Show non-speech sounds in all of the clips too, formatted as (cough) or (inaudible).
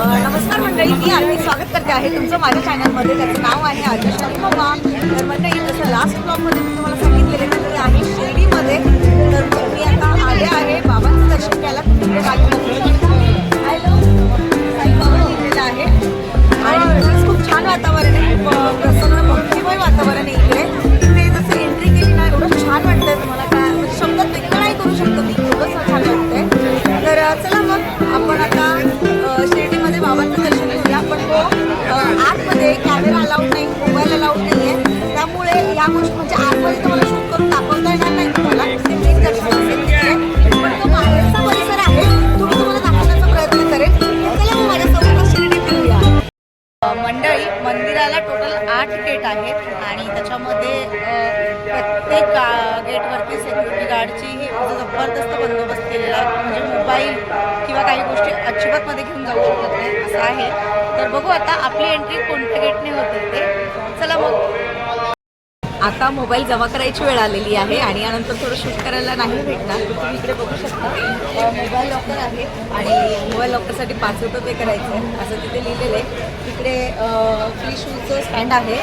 नमस्कार मंडळी मी आरती स्वागत करते आहे तुमचं माझ्या चॅनलमध्ये त्याचं नाव आहे आजशाली मम्मा तर मंडळी जसं लास्ट ब्लॉगमध्ये मी तुम्हाला सांगितलेलं की मी आहे शिर्डीमध्ये तर मी आता आले आहे बाबांचं दर्शन घ्यायला. तिकडे हॅलो आहे. आणि खूप छान वातावरण आहे. खूप प्रसन्न भक्तिमय वातावरण आहे मोबाईल जमा करायची वेळ आलेली आहे आणि यानंतर थोडं शूट करायला नाही भेटणार. तुम्ही इकडे बघू शकता. मोबाईल लॉकर आहे आणि मोबाईल लॉकरसाठी पाच रुपये पे करायचे आहे असं तिथे लिहिलेलं आहे. तिकडे फ्री शूजचं स्टँड आहे.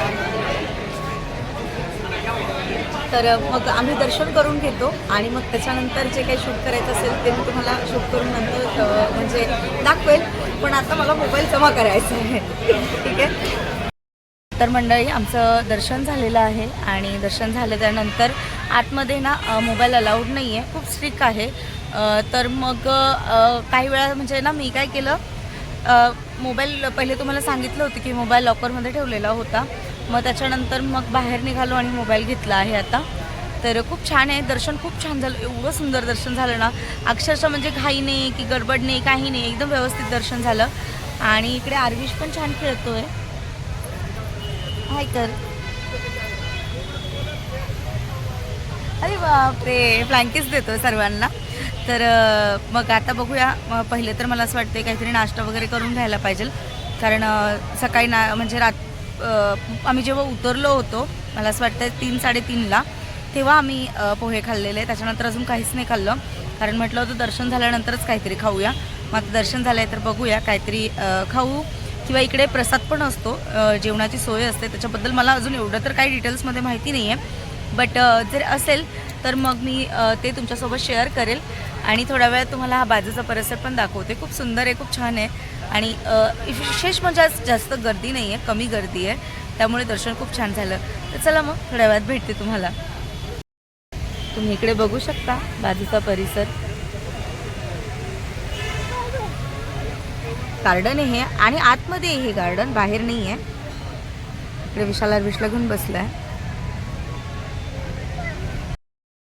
तर मग आम्ही दर्शन करून घेतो आणि मग त्याच्यानंतर जे काही शूट करायचं असेल ते मी तुम्हाला शूट करून नंतर म्हणजे दाखवेल. पण आता मला मोबाईल जमा करायचा आहे. (laughs) ठीक आहे? तर मंडळी आमचं दर्शन झालेलं आहे आणि दर्शन झालं त्यानंतर आतमध्ये ना मोबाईल अलाउड नाही आहे खूप स्ट्रिक आहे. तर मग काही वेळा म्हणजे ना मी काय केलं मोबाईल पहिले तुम्हाला सांगितलं होतं की मोबाईल लॉकरमध्ये ठेवलेला होता. मग त्याच्यानंतर मग बाहेर निघालो आणि मोबाईल घेतला आहे आता. तर खूप छान आहे दर्शन खूप छान झालं एवढं सुंदर दर्शन झालं ना. अक्षरशः म्हणजे घाई नाही की गडबड नाही काही नाही एकदम व्यवस्थित दर्शन झालं. आणि इकडे आरविश पण छान खेळतो आहे हाय कर. अरे बापरे फ्लँकीच देतो सर्वांना. तर मग आता बघूया. पहिले तर मला असं वाटते काहीतरी नाश्ता वगैरे करून घ्यायला पाहिजे. कारण सकाळी ना म्हणजे रात आम्ही जेव्हा उतरलो होतो मला असं वाटतं तीन साडेतीनला तेव्हा आम्ही पोहे खाल्लेले. त्याच्यानंतर अजून काहीच नाही खाल्लं. कारण म्हटलं होतं दर्शन झाल्यानंतरच काहीतरी खाऊया. मग आता दर्शन झालं आहे तर बघूया. काहीतरी खाऊ. किंवा इकडे प्रसाद पण असतो जेवणाची सोय असते त्याच्याबद्दल मला अजून एवढं तर काही डिटेल्समध्ये माहिती नाही आहे बट जर असेल तर मग मी ते तुमच्यासोबत शेअर करेल. आणि थोड्या वेळात तुम्हाला हा बाजूचा परिसर पण दाखवते. खूप सुंदर आहे खूप छान आहे. आणि विशेष म्हणजे आज जास्त गर्दी नाही आहे कमी गर्दी आहे. त्यामुळे दर्शन खूप छान झालं. तर चला मग थोड्या वेळात भेटते तुम्हाला. तुम्ही इकडे बघू शकता बाजूचा परिसर. गार्डन आहे आणि आतमध्ये आहे हे गार्डन बाहेर नाही आहे इकडे विशाल अरविशला घेऊन बसलाय.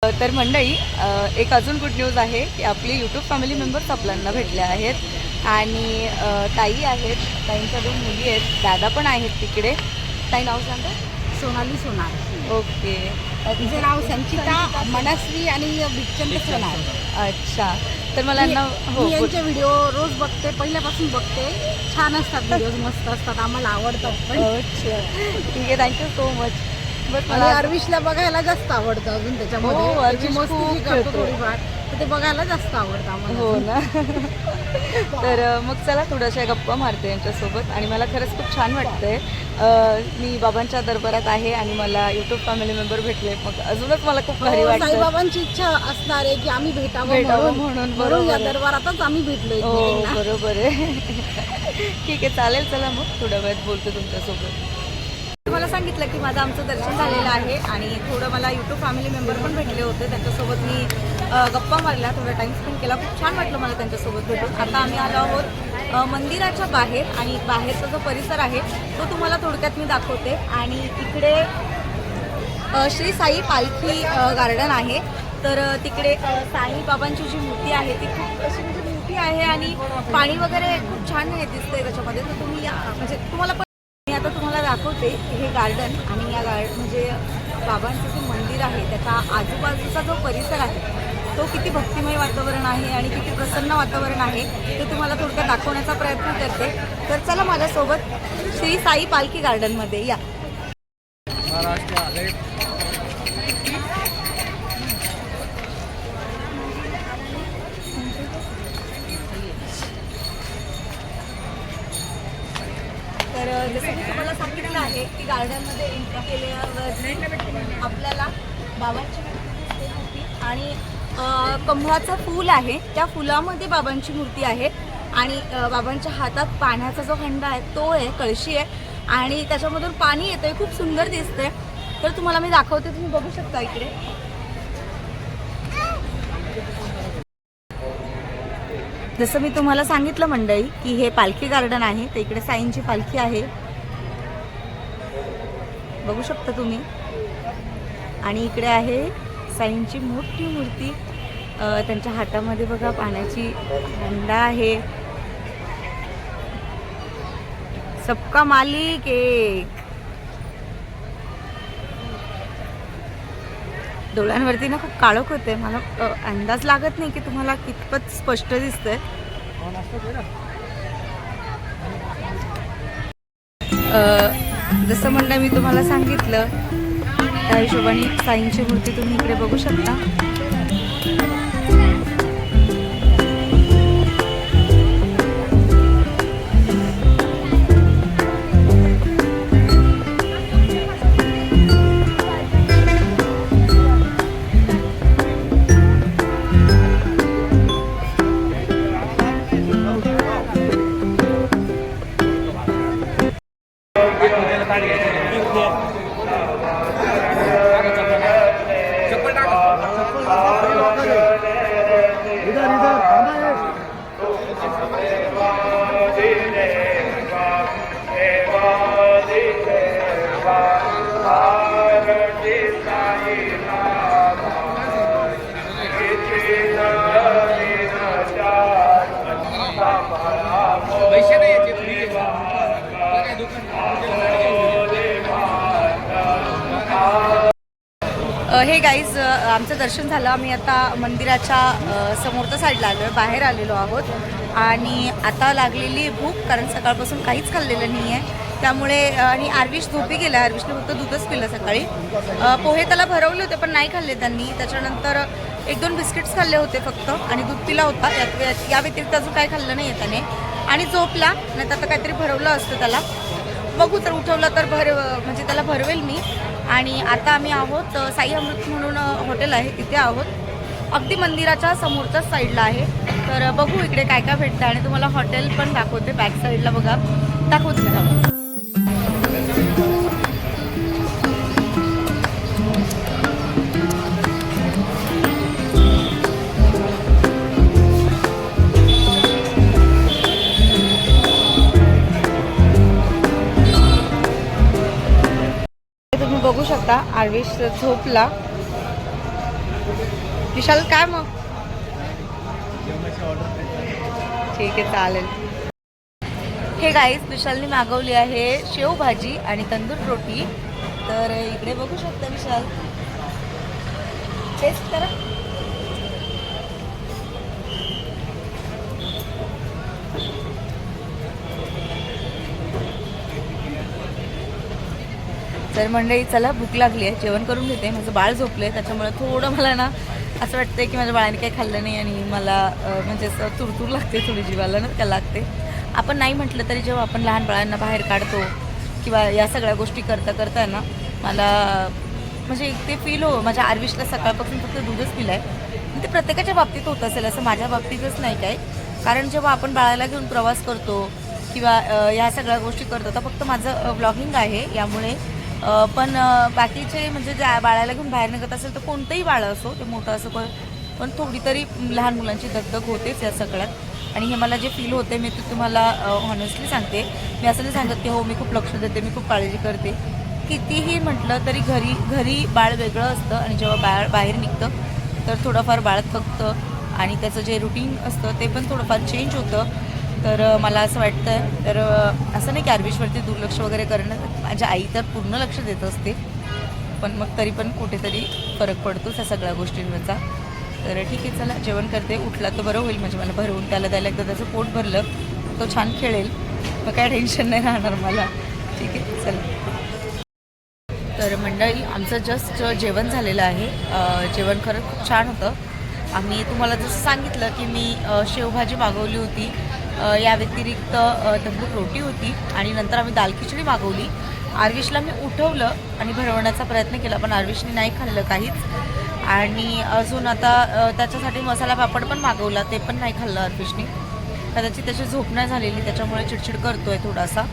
तर मंडळी एक अजून गुड न्यूज आहे की आपली यूट्यूब फॅमिली मेंबर्स आपल्यांना भेटले आहेत. आणि ताई आहेत ताईंच्या दोन मुली आहेत दादा पण आहेत तिकडे. ताई नाव सांगा. सोनाली सोनाली ओके. तिचं नाव संचिता मनस्वी आणि भिक्षंत सोनार. अच्छा. तर मला ना हो मी यांचे व्हिडिओ रोज बघते पहिल्यापासून बघते. छान असतात व्हिडिओ मस्त असतात आम्हाला आवडतात पण. अच्छा. ठीक आहे थँक्यू सो मच बट आणि अरविशला बघायला जास्त आवडतं अजून हो, त्याच्यामध्ये त्याची अरविश मस्ती खूप करतो खेळतो. थोडीफार. ते बघायला जास्त आवडतं आम्हाला. हो ना. तर मग चला थोड्याशा गप्पा मारते यांच्यासोबत आणि मला खरंच खूप छान वाटतंय. मी बाबांच्या दरबारात आहे आणि मला यूट्यूब फॅमिली मेंबर भेटले. मग अजूनच मला खूप भारी हो, वाटतं साईबाबांची इच्छा असणार आहे की आम्ही भेटावं भेटावं म्हणून म्हणून, म्हणून या बरोबर. दरबारातच आम्ही भेटलो हो. बरोबर आहे. ठीक आहे चालेल चला मग. थोड्या वेळात बोलते तुमच्यासोबत. तुम्हाला सांगितलं की माझं आमचं दर्शन झालेलं आहे आणि थोडं मला यूट्यूब फॅमिली मेंबर पण भेटले होते. त्यांच्यासोबत मी गप्पा मारल्या थोडा टाइम स्पेंड केला. खूप छान वाटलं मला त्यांच्यासोबत भेटून. आता आम्ही आलो आहोत मंदिराच्या बाहेर आणि बाहेरचा जो परिसर आहे तो तुम्हाला थोडक्यात मी दाखवते. आणि इकडे श्री साई पालखी गार्डन आहे. तर तिकडे साई साईबाबांची जी मूर्ती आहे ती खूप अशी म्हणजे मोठी आहे आणि पाणी वगैरे खूप छान हे दिसतंय त्याच्यामध्ये. तर तुम्ही या म्हणजे तुम्हाला पण मी आता तुम्हाला दाखवते हे गार्डन आणि या गार्ड म्हणजे बाबांचं जे मंदिर आहे त्याच्या आजूबाजूचा जो परिसर आहे तो किती भक्तिमय वातावरण आहे आणि किती प्रसन्न वातावरण आहे ते तुम्हाला थोडक्यात दाखवण्याचा प्रयत्न करते. तर चला माझ्यासोबत श्री साई पालखी गार्डनमध्ये या. तर जसं मी तुम्हाला सांगितलं आहे की गार्डनमध्ये एंट्री केल्यावर आपल्याला बाबांची आणि कमळाचं फूल आहे. त्या फुलामध्ये बाबांची मूर्ती आहे आणि बाबांच्या हातात पाण्याचा जो हंडा आहे तो आहे कळशी आहे आणि त्याच्यामधून पाणी येतं आहे खूप सुंदर दिसतंय. तर तुम्हाला मी दाखवते तुम्ही बघू शकता इकडे. जसं मी तुम्हाला सांगितलं मंडळी की हे पालखी गार्डन आहे. तर इकडे साईंची पालखी आहे. बघू शकता तुम्ही. आणि इकडे आहे साईंची मोठी मूर्ती त्यांच्या हातामध्ये बघा पाण्याची हंडा आहे. सबका मालिक एक. डोळ्यांवरती ना खूप काळोख होते मला अंदाज लागत नाही की तुम्हाला कितपत स्पष्ट दिसतंय. जसं म्हणलं मी तुम्हाला सांगितलं त्या हिशोबाने साईंची मूर्ती तुम्ही इकडे बघू शकता. हे गाईज आमचं दर्शन झालं. आम्ही आता मंदिराच्या समोरच्या साईडला आलो आहे बाहेर आलेलो आहोत. आणि आता लागलेली भूक कारण सकाळपासून काहीच खाल्लेलं नाही आहे त्यामुळे आणि आरविश झोपी गेला आरविशने फक्त दूधच पिलं सकाळी. पोहे त्याला भरवले होते पण नाही खाल्ले त्यांनी. त्याच्यानंतर एक दोन बिस्किट्स खाल्ले होते फक्त. आणि दूध पिला होता. या व्यतिरिक्त अजून काही खाल्लं नाही आहे त्याने. आणि झोपला. नाही तर आता काहीतरी भरवलं असतं त्याला. बघू तर उठवलं तर भर म्हणजे त्याला भरवेल मी. आणि आता आम्ही आहोत साई अमृत म्हणून हॉटेल आहे तिथे आहोत. अगदी मंदिराच्या समोरच्याच साईडला आहे. तर बघू इकडे काय काय भेटतं आणि तुम्हाला हॉटेल पण दाखवते बॅक साईडला बघा. दाखवते आर्विश झोपला. विशाल काय मग? ठीक आहे चालेल. हे गाईस विशालने मागवली आहे शेवभाजी आणि तंदूर रोटी. तर इकडे बघू शकता विशाल. टेस्ट करा. तर मंडळी चला भूक लागली आहे. जेवण करून घेते. माझं बाळ झोपलं आहे त्याच्यामुळे थोडं मला ना असं वाटतंय की माझ्या बाळाने काही खाल्लं नाही आणि मला म्हणजे असं तुरतूर लागते थोडी जीवाला ना का लागते. आपण नाही म्हटलं तरी जेव्हा आपण लहान बाळांना बाहेर काढतो किंवा या सगळ्या गोष्टी करता करता ना मला म्हणजे एक ते फील हो माझ्या आरविशला सकाळपासून फक्त दूधच पिलं आहे ते प्रत्येकाच्या बाबतीत होत असेल असं माझ्या बाबतीतच नाही काय कारण जेव्हा आपण बाळाला घेऊन प्रवास करतो किंवा या सगळ्या गोष्टी करतो तर फक्त माझं ब्लॉगिंग आहे. यामुळे पण बाकीचे म्हणजे ज्या बाळाला घेऊन बाहेर निघत असेल तर कोणतंही बाळ असो ते मोठं असो पण पण थोडी तरी लहान मुलांची दगदग होतेच या सगळ्यात. आणि हे मला जे फील होते मी ते तुम्हाला हॉनेस्टली सांगते. मी असं नाही सांगत की हो मी खूप लक्ष देते मी खूप काळजी करते. कितीही म्हटलं तरी घरी घरी बाळ वेगळं असतं आणि जेव्हा बाळ बाहेर निघतं तर थोडंफार बाळ थकतं आणि त्याचं जे रुटीन असतं ते पण थोडंफार चेंज होतं. तर मला असं वाटतं तर असं नाही की आरबीशवरती दुर्लक्ष वगैरे करणं माझ्या आई तर पूर्ण लक्ष देत असते. पण मग तरी पण कुठेतरी फरक पडतोच या सगळ्या गोष्टींवरचा. तर ठीक आहे चला जेवण करते. उठला तर बरं होईल म्हणजे मला भरवून. त्याला द्यायला एकदा त्याचं पोट भरलं तो छान खेळेल. मग काय टेन्शन नाही राहणार मला. ठीक आहे चला. तर मंडळी आमचं जस्ट जेवण झालेलं आहे. जेवण खरंच खूप छान होतं. आम्ही तुम्हाला जसं सांगितलं की मी शेवभाजी मागवली होती. या व्यतिरिक्त अ, तंदूर रोटी होती आणि नंतर आम्ही दाल खिचडी मागवली. आर्विशला मी उठवलं आणि भरवण्याचा प्रयत्न केला पण आर्विशने नाही खाल्लं काहीच. आणि अजून आता त्याच्यासाठी मसाला पापड पण मागवला ते पण नाही खाल्लं आर्विशने कदाचित त्याची झोप नाही झालेली त्याच्यामुळे चिडचिड करतो आहे थोडासा.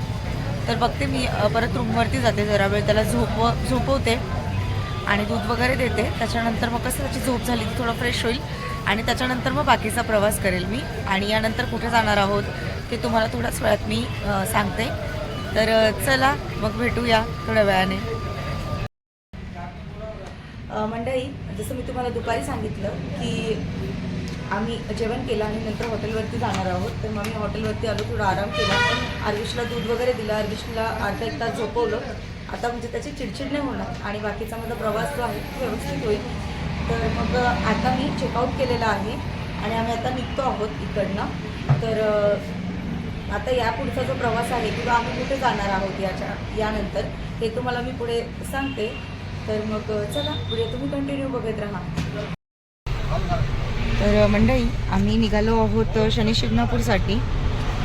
तर बघते मी परत रूमवरती जाते जरा वेळ त्याला झोपव झोपवते आणि दूध वगैरे देते. त्याच्यानंतर मग कसं त्याची झोप झाली की थोडं फ्रेश होईल. आणि त्याच्यानंतर मग बाकीचा प्रवास करेल मी. आणि यानंतर कुठे जाणार आहोत ते तुम्हाला थोड्याच वेळात मी सांगते. तर चला मग भेटूया थोड्या वेळाने. मंडळी जसं मी तुम्हाला दुपारी सांगितलं की आम्ही जेवण केलं आणि नंतर हॉटेलवरती जाणार आहोत. तर मग आम्ही हॉटेलवरती आलो थोडा आराम केला. अर्विशला दूध वगैरे दिलं. अर्विशला अर्धा एक तास झोपवलं. आता म्हणजे त्याची चिडचिड नाही होणार आणि बाकीचा माझा प्रवास जो आहे तो व्यवस्थित होईल. तर मग आता मी चेकआउट केलेला आहे आणि आम्ही आता निघतो आहोत इकडनं. तर आता या पुढचा जो प्रवास आहे किंवा आम्ही कुठे जाणार आहोत याच्या यानंतर हे तुम्हाला मी पुढे सांगते. तर मग चला पुढे तुम्ही कंटिन्यू बघत राहा. तर मंडळी आम्ही निघालो आहोत शनी शिंगणापूरसाठी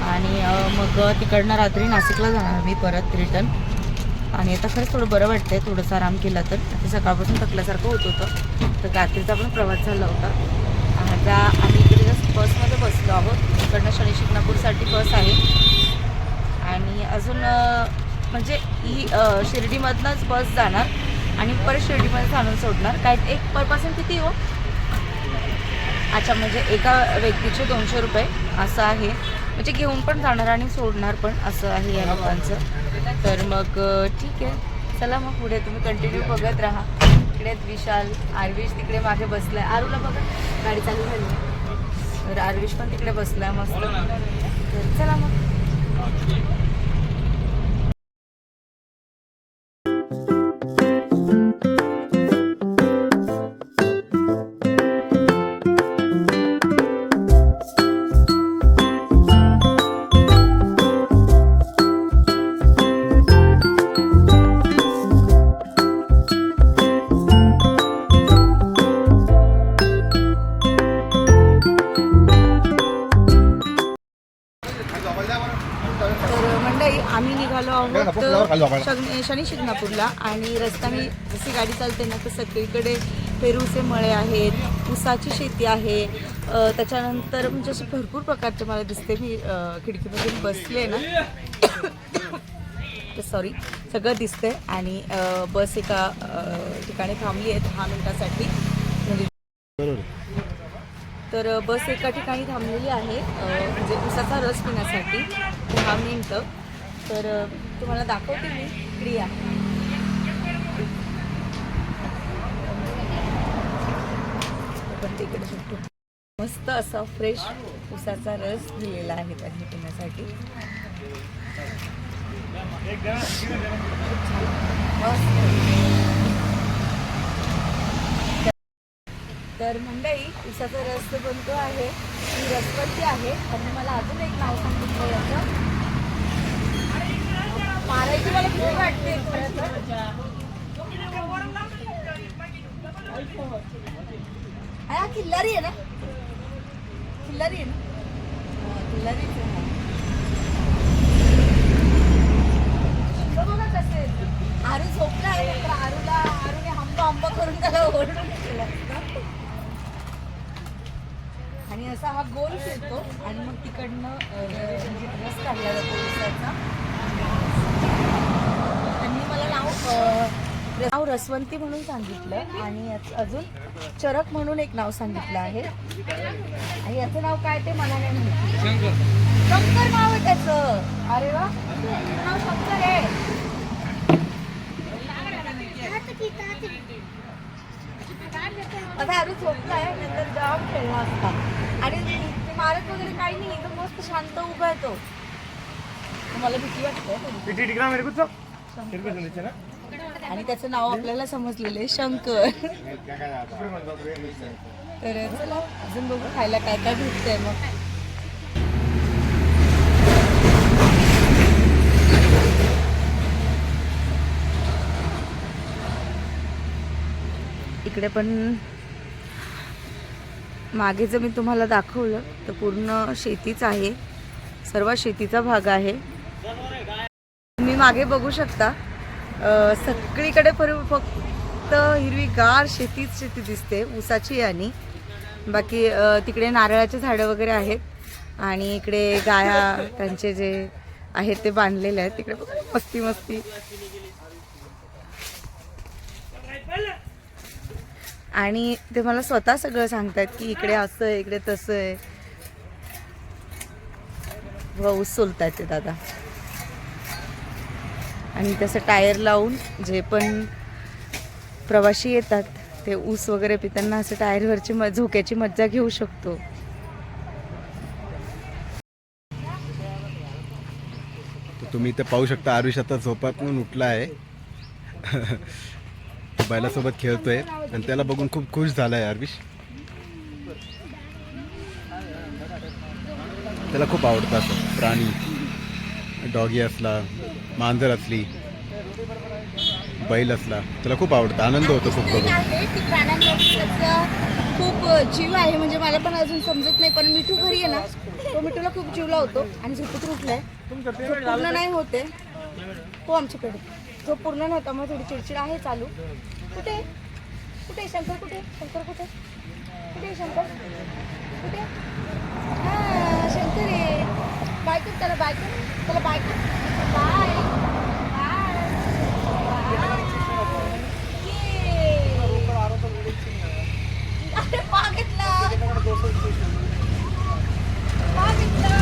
आणि मग तिकडनं रात्री नाशिकला जाणार मी परत रिटर्न आणि आता खरंच थोडं बरं वाटतंय थोडंसं आराम केला तर. आता सकाळपासून थकल्यासारखं होत होतं तर रात्रीचा पण प्रवास झाला होता. आता आम्ही इकडे जस्ट बसमध्ये बसलो आहोत. इकडनं शनी शिंगणापूरसाठी बस आहे. आणि अजून म्हणजे ही शिर्डीमधनंच बस जाणार आणि परत शिर्डीमध्येच आणून सोडणार. काय एक पर पर्सन किती हो? अच्छा म्हणजे एका व्यक्तीचे दोनशे रुपये असं आहे. म्हणजे घेऊन पण जाणार आणि सोडणार पण असं आहे या लोकांचं. तर मग ठीक आहे. चला मग पुढे तुम्ही कंटिन्यू बघत राहा. इकडे आहेत विशाल आरविश तिकडे मागे बसलाय. आरूला बघा गाडी चालू झाली. तर आरविश पण तिकडे बसलाय मस्त. तर चला मग. शग- शनी शिंगणापूरला आणि रस्त्याने जशी गाडी चालते ना तर सगळीकडे पेरूचे मळे आहेत ऊसाची शेती आहे. त्याच्यानंतर म्हणजे असे भरपूर प्रकारचे मला दिसते. मी खिडकीमधून बसले ना (coughs) सॉरी सगळं दिसतंय. आणि बस एका ठिकाणी थांबली आहे दहा मिनिटासाठी. म्हणजे तर बस एका ठिकाणी थांबलेली आहे. म्हणजे उसाचा रस पिण्यासाठी दहा मिनिटं. तर तुम्हाला दाखवते मी. क्रिया तिकडे सुटतो मस्त असा फ्रेश उसाचा रस दिलेला आहे त्यांनी पिण्यासाठी. तर मंडई उसाचा रस बनतो आहे ती रसवंती आहे. आणि मला अजून एक नाव सांगितलं याचं. मारायची मला खूप वाटते. खरं तर. हा किल्लारी आहे ना? किल्लारी आहे ना? हो, हा, किल्लारीच आहे. बघा कसे आहेत. आरू झोपला आहे तर आरूला आरूने हंब हंब करून त्याला ओरडून केलं आणि असा हा गोल फिरतो आणि मग तिकडनं म्हणजे रस काढला जातो उसाचा त्यांनी मला नाव नाव रसवंती म्हणून सांगितलं आणि अजून चरक म्हणून एक नाव सांगितलं आहे. आणि याचं नाव काय ते मला नाही माहिती. शंकर नाव आहे त्याचं. अरे वा. नाव शंकर आहे. आता अरे झोपला आहे नंतर जाम खेळला असता. आणि मारत वगैरे काही नाही एकदम मस्त शांत उभा आहे तो. मला भीती वाटते. आणि त्याचं नाव आपल्याला समजलेलं आहे शंकर. तर चला अजून बघू खायला काय काय भेटतंय मग. इकडे पण मागे जर मी तुम्हाला दाखवलं तर पूर्ण शेतीच आहे. सर्व शेतीचा भाग आहे. तुम्ही मागे बघू शकता. सगळीकडे पर- फक्त हिरवीगार शेतीच शेती दिसते. ऊसाची आणि बाकी तिकडे नारळाचे झाडं वगैरे आहेत. आणि इकडे गाया त्यांचे जे आहेत ते बांधलेले आहेत. तिकडे मस्ती मस्ती. आणि ते मला स्वतः सगळं सांगतात की इकडे असं आहे इकडे तसं आहे. व ऊस सोलतायत ते दादा. आणि तसं टायर लावून जे पण प्रवासी येतात ते ऊस वगैरे पिताना असं टायरवरची म झोक्याची मज्जा घेऊ शकतो. तर तुम्ही इथे पाहू शकता आरुष आता झोपातून उठला आहे बैलासोबत खेळतोय. आणि त्याला बघून खूप खुश झालाय आरविश त्याला खूप आवडतं असं प्राणी. डॉगी असला मांजर असली बैल असला त्याला खूप आवडतं आनंद होतो खूप बघून. खूप जीव आहे. म्हणजे मला पण अजून समजत नाही पण मिठू घरी आहे ना तो मिठूला खूप जीव लावतो आणि झोपेतून उठलाय. झोप पूर्ण नाही होते. हो आमच्याकडे झोप पूर्ण नव्हता मग थोडी चिडचिड आहे चालू. कुठे? कुठे शंकर? कुठे? शंकर कुठे? कुठे शंकर? कुठे? हा शंकर आहे. बाय कर त्याला बाय कर त्याला बाय कर बाय अरे मागितला मागितला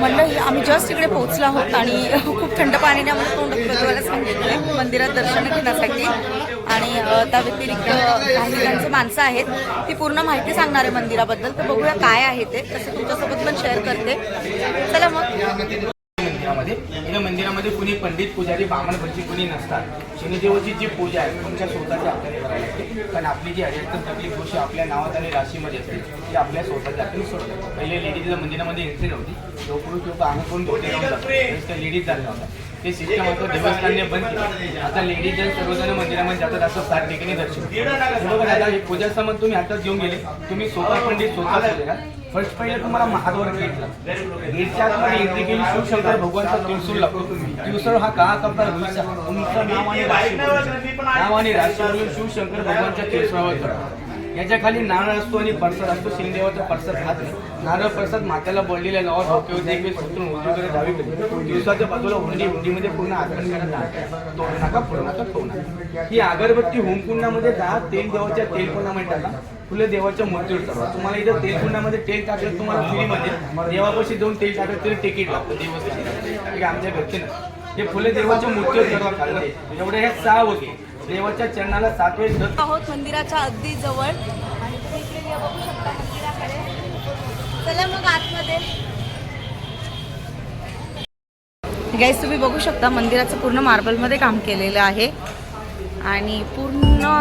मंडळी आम्ही जस्ट इकडे पोहोचलो आहोत आणि खूप थंड पाण्याने आम्हाला तोंड प्रज्वला सांगितलं आहे मंदिरात दर्शन घेण्यासाठी. आणि त्या व्यतिरिक्त काही त्यांचे माणसं आहेत ती पूर्ण माहिती सांगणार आहे मंदिराबद्दल. तर बघूया काय आहे ते. तसं तुमच्यासोबत पण शेअर करते. चला मग. मंदिरामध्ये. या मंदिरामध्ये कुणी पंडित पुजारी ब्राह्मण भजी कुणी नसतात. शनिदेवाची जी पूजा आहे तुमच्या स्वतःची आपल्याला करायला लागते. कारण आपली जी अडचण तकलीफ गोष्टी आपल्या नावात आणि राशीमध्ये असते ती आपल्या स्वतःच्या हातून सोडतात पहिले लेडीजला मंदिरामध्ये एंट्री नव्हती. जो पुरुष लोक आम्ही कोण त्या लेडीज झाल्या होत्या. ते सिस्टम होतं देवस्थानने बंद केलं. आता लेडीज जण सर्वजण मंदिरामध्ये जातात असं सात ठिकाणी दर्शन हे बघा हे पूजा सामान तुम्ही हातात घेऊन गेले तुम्ही स्वतः पंडित स्वतः केलेला फर्स्ट पहिले तुम्हाला महाद्वार घेतला. गेटच्या आतमध्ये एंट्री केली शिवशंकर भगवानचा त्रिशूल लागतो त्रिशूल हा का कपडा तुमचं नाव आणि राशी नाव आणि राशी म्हणून शिवशंकर भगवानच्या त्रिशूळावर चढतो याच्या खाली नारळ असतो आणि परसाद असतो. शिंदेवाचा परसाद राहत नाही. नारळ परसाद मात्याला बोललेल्या गावात डोक्यावर एक वेळ सुटून उजवीकडे डावीकडे दिवसाच्या बाजूला हुंडी हुंडीमध्ये पूर्ण आगमन करत तोडू नाका पूर्णाचा नका ही अगरबत्ती होमकुंडामध्ये दहा तेल देवाच्या तेल कुंडामध्ये टाका? फुले देवाच्या मूर्तीवर चढवा. तुम्हाला इथं तेलकुंडामध्ये तेल टाकलं तुम्हाला फ्रीमध्ये देवापाशी जाऊन तेल टाकलं तरी तिकीट लागतं. देवापाशी आमच्या घरचे हे फुले देवाच्या मूर्तीवर चढवा खाल्लं एवढे ह्या सहा होते देवाच्या चरणाला सातवे आहोत मंदिराच्या अगदी जवळ. आणि तुम्ही इकडे बघू शकता मंदिराकडे. चला मग आतमध्ये. गॅस तुम्ही बघू शकता मंदिराचं पूर्ण मार्बलमध्ये काम केलेलं आहे. आणि पूर्ण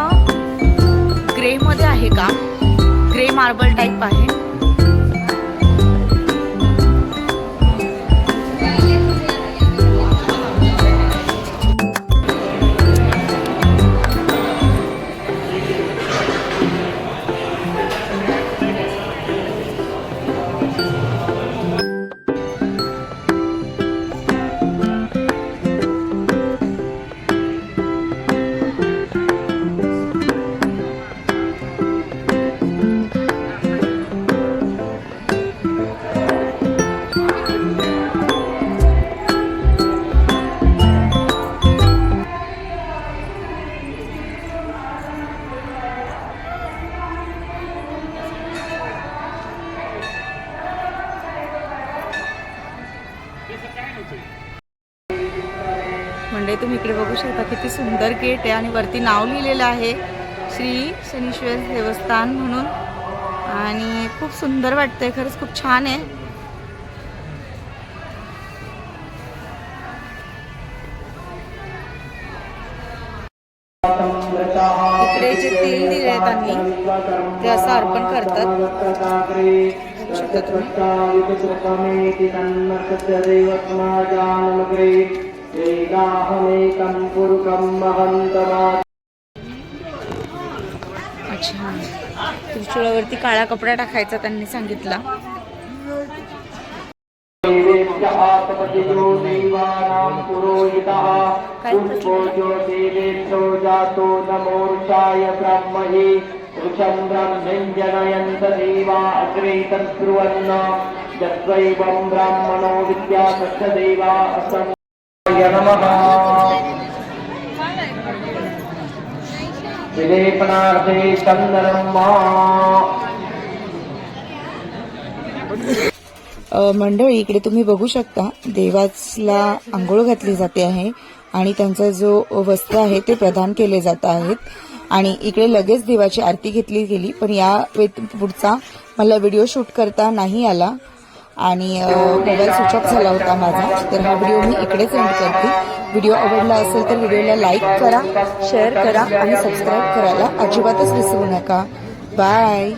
ग्रेमध्ये आहे काम. ग्रे मार्बल टाईप आहे. आहे तुम्ही इकडे बघू शकता किती सुंदर गेट आहे आणि वरती नाव लिहिलेलं आहे श्री शनीश्वर देवस्थान म्हणून. आणि खूप सुंदर वाटतंय खरंच खूप छान आहे. इकडे जे तेल दिले आहे त्यांनी ते असं अर्पण करतात. शकता तुम्ही. एकमेकं पुरुकं महन्तमा अच्छा. त्रिशूळावरती काळा कपडा टाकायचा त्यांनी सांगितला. जातो नमोर्चाय ब्रह्महि। ऋषन्द्रं व्यञ्जनयन्त देवा अग्रे तद्ब्रुवन् यद्वैवं ब्राह्मणो विद्यासस्य देवा असंय नमः विलेपनार्थे मंडळी इकडे तुम्ही बघू शकता देवाला आंघोळ घातली जाते आहे आणि त्यांचा जो वस्त्र आहे ते प्रदान केले जात आहेत. आणि इकडे लगेच देवाची आरती घेतली गेली पण या पुढचा मला व्हिडिओ शूट करता नाही आला. आणि मोबाईल स्विच ऑफ झाला होता माझा. तर हा व्हिडिओ मी इकडेच एंड करते. व्हिडिओ आवडला असेल तर व्हिडिओला लाईक करा शेअर करा आणि सबस्क्राईब करायला अजिबातच विसरू नका. बाय